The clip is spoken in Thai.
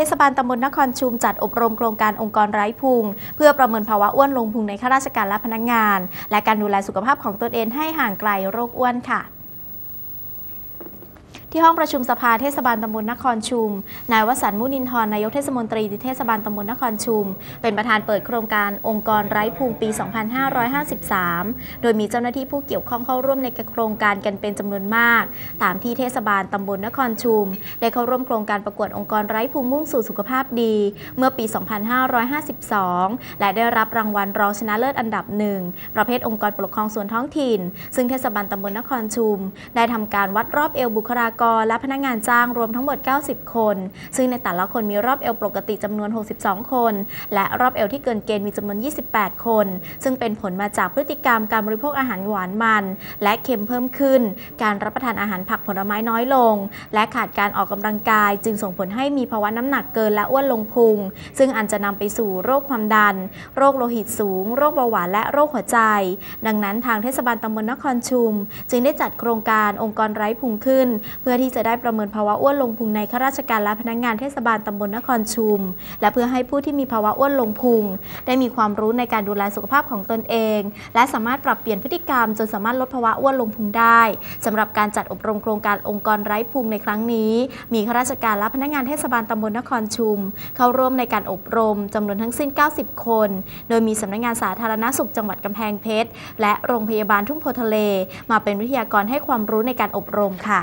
ทศบาลตำบลนครชุมจัดอบรมโครงการองค์กรไร้พุง เพื่อประเมินภาวะอ้วนลงพุงในข้าราชการและพนักงาน และการดูแลสุขภาพของตนเองให้ห่างไกลโรคอ้วนค่ะ ที่ห้องประชุมสภาเทศบาลตำบลนครชุม นายวสันต์มุนินทร์นายกเทศมนตรีเทศบาลตำบลนครชุม เป็นประธานเปิดโครงการองค์กรไร้พุงปี 2553 โดยมีเจ้าหน้าที่ผู้เกี่ยวข้องเข้าร่วมในโครงการกันเป็นจำนวนมาก ตามที่เทศบาลตำบลนครชุม ได้เข้าร่วมโครงการประกวดองค์กรไร้พุงมุ่งสู่สุขภาพดี เมื่อปี 2552 และได้รับรางวัลรองชนะเลิศอันดับหนึ่งประเภทองค์กรปกครองส่วนท้องถิ่น ซึ่งเทศบาลตำบลนครชุม ได้ทำการวัดรอบเอวบุคลากร และพนักงานจ้างรวมทั้งหมด 90 คน ซึ่งในแต่ละคนมีรอบเอวปกติจำนวน 62 คน และรอบเอวที่เกินเกณฑ์มีจำนวน 28 คน ซึ่งเป็นผลมาจากพฤติกรรมการบริโภคอาหารหวานมัน และเค็มเพิ่มขึ้น การรับประทานอาหารผักผลไม้น้อยลง และขาดการออกกำลังกาย จึงส่งผลให้มีภาวะน้ำหนักเกินและอ้วนลงพุง ซึ่งอาจจะนำไปสู่โรคความดัน โรคโลหิตสูง โรคเบาหวานและโรคหัวใจ ดังนั้นทางเทศบาลตำบลนครชุม จึงได้จัดโครงการองค์กรไร้พุงขึ้นเพื่อื่อที่จะได้ประเมินภาวะอ้วนลงพุงในข้าราชการและพนักงานเทศบาลตำบลนครชุม และเพื่อให้ผู้ที่มีภาวะอ้วนลงพุง ได้มีความรู้ในการดูแลสุขภาพของตนเอง และสามารถปรับเปลี่ยนพฤติกรรม จนสามารถลดภาวะอ้วนลงพุงได้สำหรับการจัดอบรมโครงการองค์กรไร้พุงในครั้งนี้ มีข้าราชการและพนักงานเทศบาลตำบลนครชุม เข้าร่วมในการอบรมจำนวนทั้งสิ้น 90 คน โดยมีสำนักงานสาธารณสุขจังหวัดกำแพงเพชรและโรงพยาบาลทุ่งโพทะเล มาเป็นวิทยากรให้ความรู้ในการอบรมค่ะ